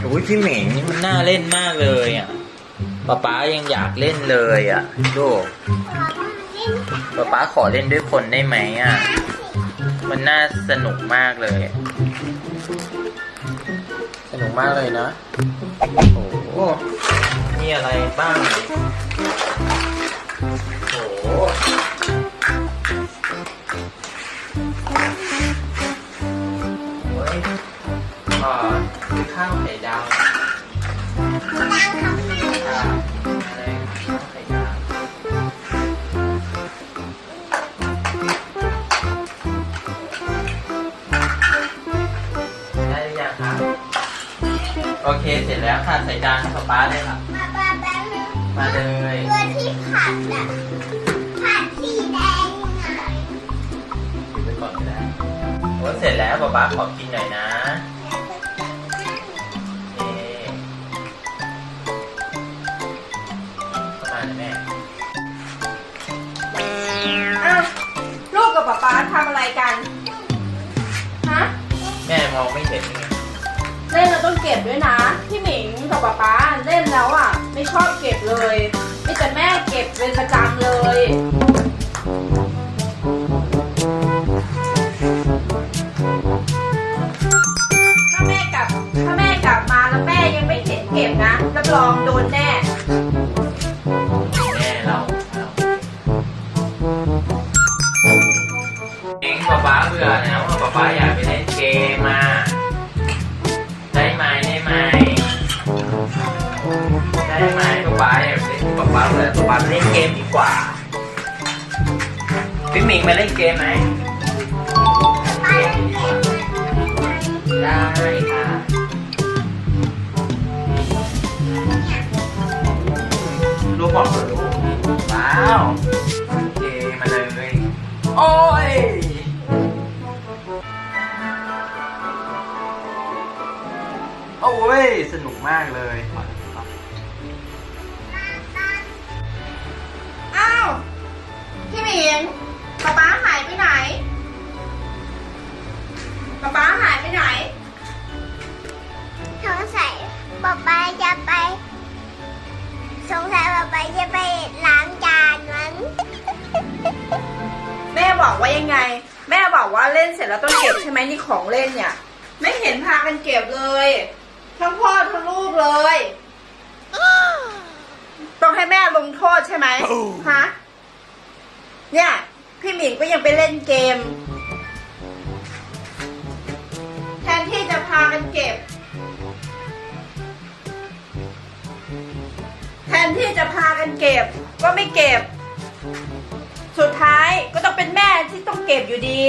โอ้ยพี่เหม่งนี่มันน่าเล่นมากเลยอะป๊าป๊ายังอยากเล่นเลยอะลูกป๊าป๊าขอเล่นด้วยคนได้ไหมอะ มันน่าสนุกมากเลย สนุกมากเลยนะ โอ้โหมีอะไรบ้าง โอ้โห เคเสร็จแล้วค่ะใส่จานให้ป๊าป๊าเลยค่ะ มาเลยตัวที่ผัดอะผัดสีแดงอะถือไปก่อนก็ได้โอ้เสร็จแล้วป๊าป๊าขอกินหน่อยนะเอ๊เข้ามานะแม่อ้าวลูกกับป๊าป๊าทำอะไรกัน ฮะ แม่มองไม่เห็นไง เล่นเราต้องเก็บด้วยนะ พี่หมิงกับป๊าป๊าเล่นแล้วอะ ไม่ชอบเก็บเลยไมีแต่แม่เก็บเป็นประจำเลยถ้าแม่กลับถ้าแม่กลับมาแล้วแม่ยังไม่เห็นเก็บนะรับรองโดนแน่ แม่เราเราเองป๊าป๊าเบื่อแล้วป๊าป๊าอยากไปเล่นเกมมา ได้ไหมป๊าป๊าอยากเล่นป๊าป๊าเบื่อป๊าป๊าเล่นเกมดีกว่า พี่หมิงมาเล่นเกมไหมได้ค่ะลูกบอกเหรอลูกว้าวโอเคมาเลยโอ้ยโอ้ยสนุกมากเลย อ้าว พี่หมิงป๊าป๊าหายไปไหนป๊าป๊าหายไปไหน สงสัยป๊าป๊าจะไป สงสัยป๊าป๊าจะไปล้างจานมั้งแม่บอกว่ายังไง แม่บอกว่าเล่นเสร็จแล้วต้องเก็บใช่ไหมนี่ของเล่นเนี่ย ไม่เห็นพากันเก็บเลย ทั้งพ่อทั้งลูกเลย ต้องให้แม่ลงโทษใช่ไหมฮะเนี่ย พี่หมิงก็ยังไปเล่นเกม แทนที่จะพากันเก็บ แทนที่จะพากันเก็บ ก็ไม่เก็บ สุดท้ายก็ต้องเป็นแม่ที่ต้องเก็บอยู่ดี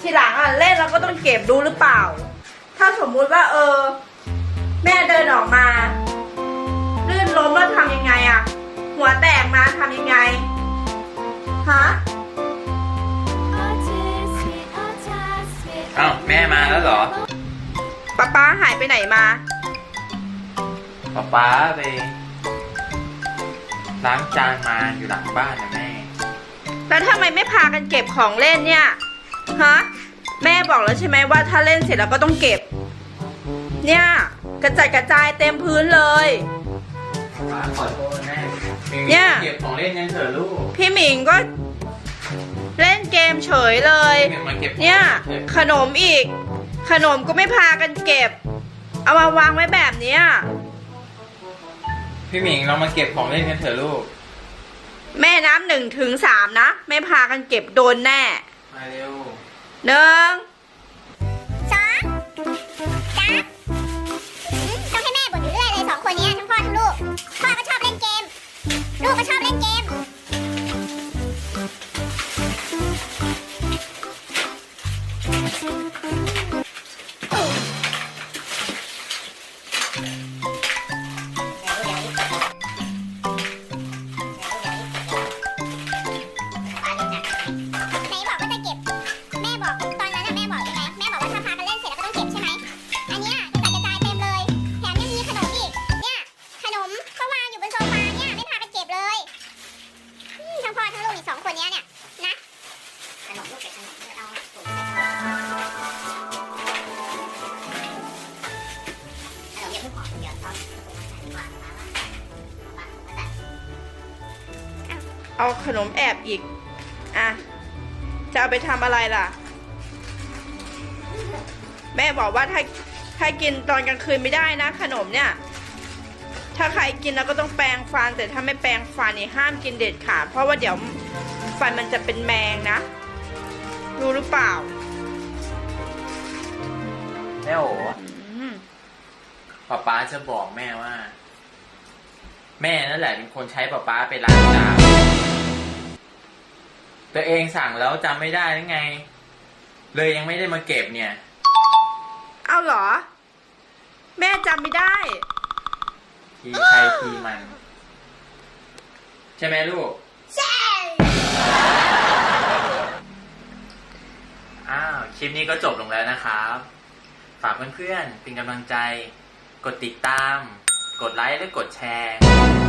ทีหลังอะเล่นแล้วก็ต้องเก็บดูหรือเปล่า ถ้าสมมุติว่า เออ แม่เดินออกมา ลื่นล้มแล้วทำยังไงอะหัวแตกมาทำยังไง ฮะ อ้าวแม่มาแล้วเหรอป๊าป๊าหายไปไหนมา ป๊าป๊าไปล้างจานมาอยู่หลังบ้านนะแม่ แล้วทำไมไม่พากันเก็บของเล่นเนี่ย ฮะ แม่บอกแล้วใช่ไหมว่าถ้าเล่นเสร็จแล้วก็ต้องเก็บ เนี่ย กระจัดกระจายเต็มพื้นเลยป๊าขอโทษแม่เนี่ย เก็บของเล่นกันเถอะลูกพี่หมิงก็เล่นเกมเฉยเลย เก็บมาเก็บของเนี่ยเถอะขนมอีก ขนมก็ไม่พากันเก็บ เอามาวางไว้แบบเนี้ยพี่หมิงเรามาเก็บของเล่นกันเถอะลูก แม่น้ำหนึ่งถึงสามนะ ไม่พากันเก็บโดนแน่มาเร็วหนึ่ง ลูกก็ชอบเล่นเกม เอาขนมแอบอีก อะ จะเอาไปทำอะไรล่ะ แม่บอกว่าถ้าถ้ากินตอนกลางคืนไม่ได้นะ ขนมเนี่ย ถ้าใครกินแล้วก็ต้องแปรงฟัน แต่ถ้าไม่แปรงฟันนี่ห้ามกินเด็ดขาดเพราะว่าเดี๋ยวฟันมันจะเป็นแมงนะ รู้หรือเปล่า แม่โอ ป๊าป๊าจะบอกแม่ว่า แม่นั่นแหละเป็นคนใช้ป๊าป๊าไปล้างจานตัวเองสั่งแล้วจำไม่ได้ไง เลยยังไม่ได้มาเก็บเนี่ย เอาเหรอ แม่จำไม่ได้ ทีใครทีมัน ใช่ไหมลูก ใช่ อ้าว คลิปนี้ก็จบลงแล้วนะครับ ฝากเพื่อนๆเป็นกำลังใจ กดติดตาม กดไลค์และกดแชร์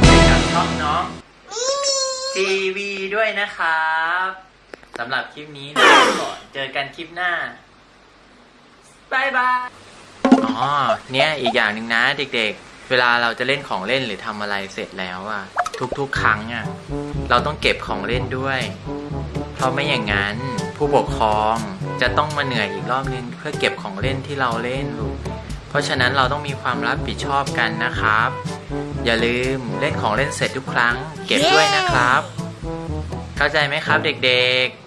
ให้กับช่องน้องมีมีทีวีด้วยนะครับสำหรับคลิปนี้ลาไปก่อนเจอกันคลิปหน้าบายบายอ๋อเนี่ยอีกอย่างหนึ่งนะเด็กๆ เวลาเราจะเล่นของเล่นหรือทำอะไรเสร็จแล้วอะทุกๆ ครั้งอะเราต้องเก็บของเล่นด้วย เพราะไม่อย่างนั้นผู้ปกครองจะต้องมาเหนื่อยอีกรอบนึงเพื่อเก็บของเล่นที่เราเล่นลูกเพ ราะฉะนั้นเราต้องมีความรับผิดชอบกันนะครับ อย่าลืมเล่นของเล่นเสร็จทุกครั้ง เก็บด้วยนะครับ เข้าใจไหมครับเด็กๆ